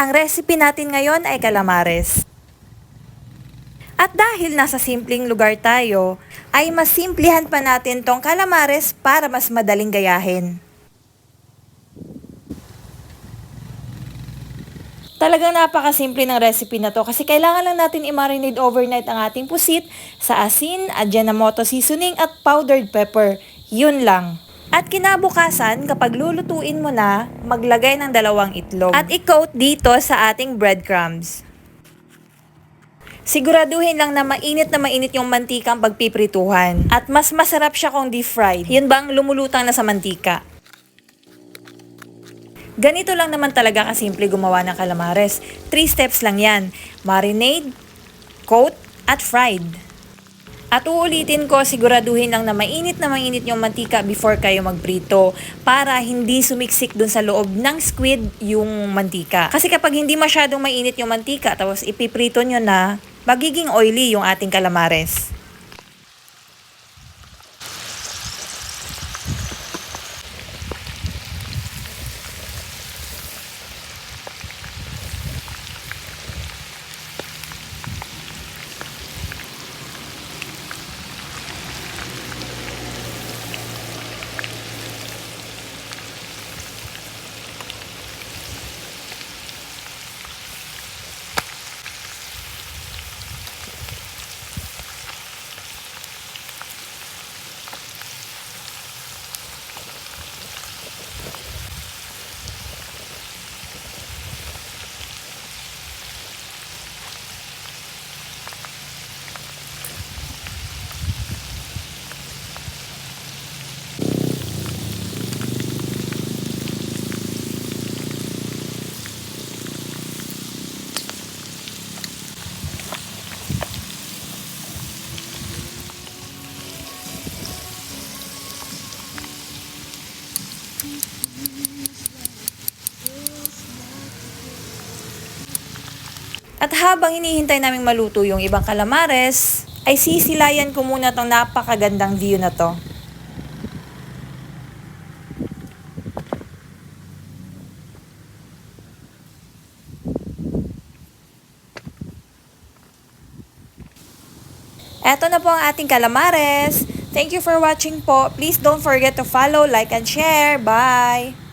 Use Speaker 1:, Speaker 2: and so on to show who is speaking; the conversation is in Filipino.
Speaker 1: Ang recipe natin ngayon ay calamares. At dahil nasa simpleng lugar tayo, ay mas simplihan pa natin tong calamares para mas madaling gayahin. Talagang napakasimple ng recipe na to kasi kailangan lang natin i-marinate overnight ang ating pusit sa asin, Ajinomoto seasoning at powdered pepper. Yun lang. At kinabukasan, kapag lulutuin mo na, maglagay ng dalawang itlog. At i-coat dito sa ating breadcrumbs. Siguraduhin lang na mainit na mainit yung mantikang pagpiprituhan. At mas masarap siya kung deep fried. Yun bang lumulutang na sa mantika. Ganito lang naman talaga kasimple gumawa ng calamares. Three steps lang yan. Marinade, coat, at fried. At uulitin ko, siguraduhin lang na mainit na mainit yung mantika before kayo magprito para hindi sumiksik dun sa loob ng squid yung mantika. Kasi kapag hindi masyadong mainit yung mantika tapos ipiprito nyo na, magiging oily yung ating calamares. At habang hinihintay naming maluto yung ibang calamares, ay sisilayan ko muna tong napakagandang view na to. Eto na po ang ating calamares. Thank you for watching po. Please don't forget to follow, like, and share. Bye!